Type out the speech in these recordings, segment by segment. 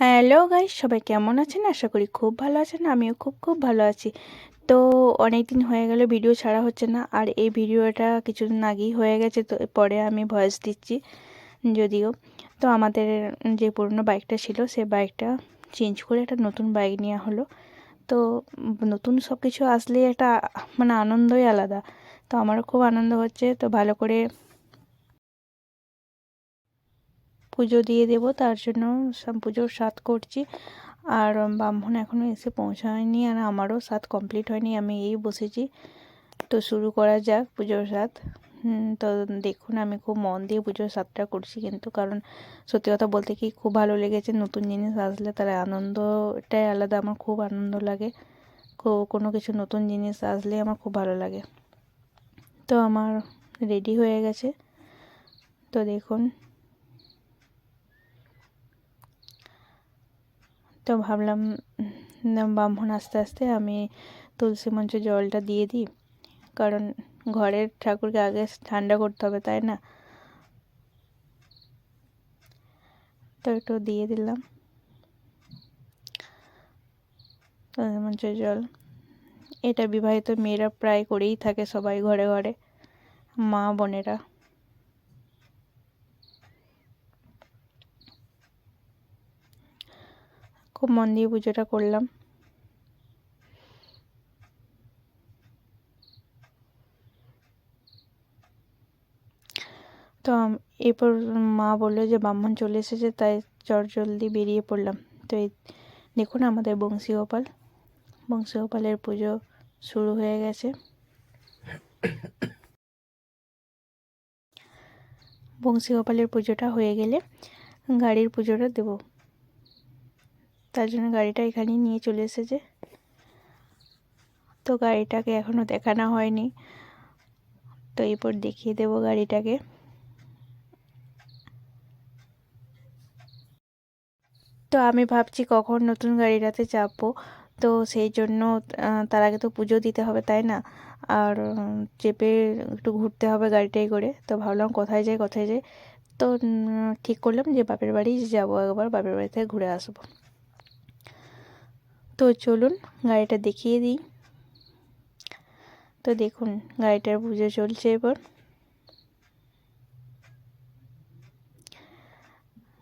Hello guys, সবাই কেমন আছেন? আশা করি খুব ভালো আছেন, আমিও খুব খুব ভালো আছি। তো অনেক দিন হয়ে গেল, ভিডিও ছাড়া হচ্ছে না, আর এই ভিডিওটা কিছুদিন আগেই হয়ে গেছে, তো পরে আমি ভয়েস দিচ্ছি যদিও। তো আমাদের যে পুরনো বাইকটা ছিল, সে বাইকটা চেঞ্জ করে একটা নতুন বাইক নেওয়া হলো। তো নতুন সব কিছু আসলে একটা মানে আনন্দই আলাদা। তো আমারও খুব আনন্দ হচ্ছে, তো ভালো করে পুজো দিয়ে দেব, তার জন্য পুজোর সাত করছি। আর ব্রাহ্মণ এখনও এসে পৌঁছায়নি আর আমারও সাত কমপ্লিট হয়নি, আমি এই বসেছি। তো শুরু করা যাক পুজোর সাত তো দেখুন, আমি খুব মন দিয়ে পুজোর সাতটা করছি কিন্তু, কারণ সত্যি কথা বলতে কি খুব ভালো লেগেছে, নতুন জিনিস আসলে তার আনন্দটাই আলাদা, আমার খুব আনন্দ লাগে। কোনো কিছু নতুন জিনিস আসলে আমার খুব ভালো লাগে। তো আমার রেডি হয়ে গেছে। তো দেখুন তো ভাবলাম ব্রাহ্মণ আস্তে আস্তে আমি তুলসী মঞ্চে জলটা দিয়ে দিই। কারণ ঘরের ঠাকুরকে আগে ঠান্ডা করতে হবে, তাই না? তো একটু দিয়ে দিলাম। তুলসী মঞ্চের জল। এটা বিবাহিত মেয়েরা প্রায় করেই থাকে সবাই ঘরে ঘরে, মা বোনেরা। খুব মন দিয়ে পুজোটা করলাম। তো এরপর মা বলল যে ব্রাহ্মণ চলে এসেছে, তাই চট জলদি বেরিয়ে পড়লাম। তো এই দেখুন আমাদের বংশীগোপাল। বংশীগোপালের পুজো শুরু হয়ে গেছে। বংশীগোপালের পুজোটা হয়ে গেলে গাড়ির পুজোটা দেবো। তার জন্য গাড়িটা এখানেই নিয়ে চলে এসেছে। তো গাড়িটাকে এখনও দেখানো হয়নি। তো এরপর দেখিয়ে দেব গাড়িটাকে। তো আমি ভাবছি কখন নতুন গাড়িটাতে চাপবো। তো সেই জন্য তার আগে তো পুজো দিতে হবে, তাই না? আর চেপে একটু ঘুরতে হবে গাড়িটাই করে। তো ভাবলাম কোথায় যাই কোথায় যাই। তো ঠিক করলাম যে বাপের বাড়ি যাব একবার, বাপের বাড়ি থেকে ঘুরে আসব। তো চলুন গাড়িটা দেখিয়ে দিই। তো দেখুন, গাড়িটার পুজো চলছে এবার।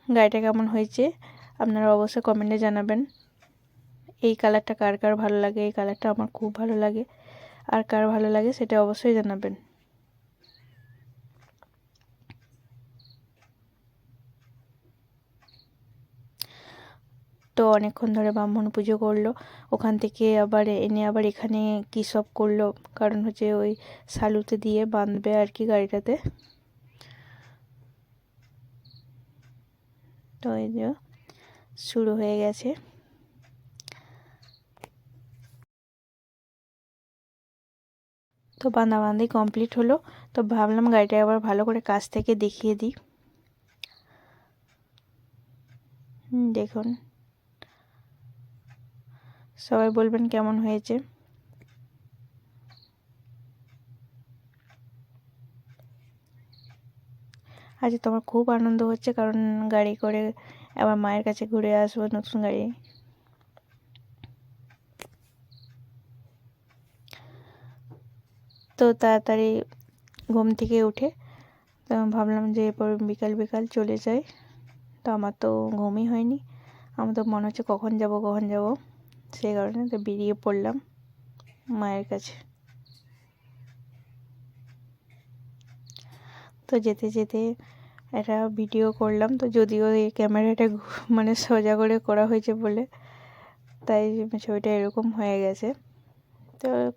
গাড়িটা কেমন হয়েছে, আপনারা অবশ্যই কমেন্টে জানাবেন। এই কালারটা কার কার ভালো লাগে, এই কালারটা আমার খুব ভালো লাগে। আর কার ভালো লাগে সেটা অবশ্যই জানাবেন। তো অনেকক্ষণ ধরে ব্রাহ্মণ পুজো করল। ওখান থেকে আবার এনে আবার এখানে কী সব করল? কারণ হচ্ছে ওই সালুতে দিয়ে বাঁধবে আর কি গাড়িটাতে। তো এই যে শুরু হয়ে গেছে। তো বাঁধাবান্ধি কমপ্লিট হলো। তো ভাবলাম গাড়িটা আবার ভালো করে কাছ থেকে দেখিয়ে দিই। দেখুন। সবাই বলবেন কেমন হয়েছে। আজ তোমার খুব আনন্দ হচ্ছে, কারণ গাড়ি করে আবার মায়ের কাছে ঘুরে আসব নতুন গাড়ি। তো তাড়াতাড়ি ঘুম থেকে উঠে তো ভাবলাম যে এরপর বিকাল বিকাল চলে যাই। তো আমার তো ঘুমই হয়নি। আমার তো মনে হচ্ছে কখন যাব কখন যাব। সেই কারণে তো বেরিয়ে পড়লাম মায়ের কাছে। তো যেতে যেতে একটা ভিডিও করলাম, তো যদিও এই ক্যামেরাটা মানে সোজা করে করা হয়েছে বলে, তাই ছবিটা এরকম হয়ে গেছে। তো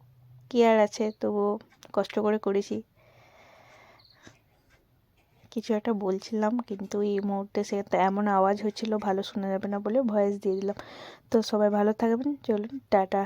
কী আর আছে, তবুও কষ্ট করে করেছি। কিছু একটা বলছিলাম, কিন্তু এই মুহূর্তে সে এমন আওয়াজ হচ্ছিল, ভালো শোনা যাবে না বলে ভয়েস দিয়ে দিলাম। তো সবাই ভালো থাকবেন, চলুন, টাটা।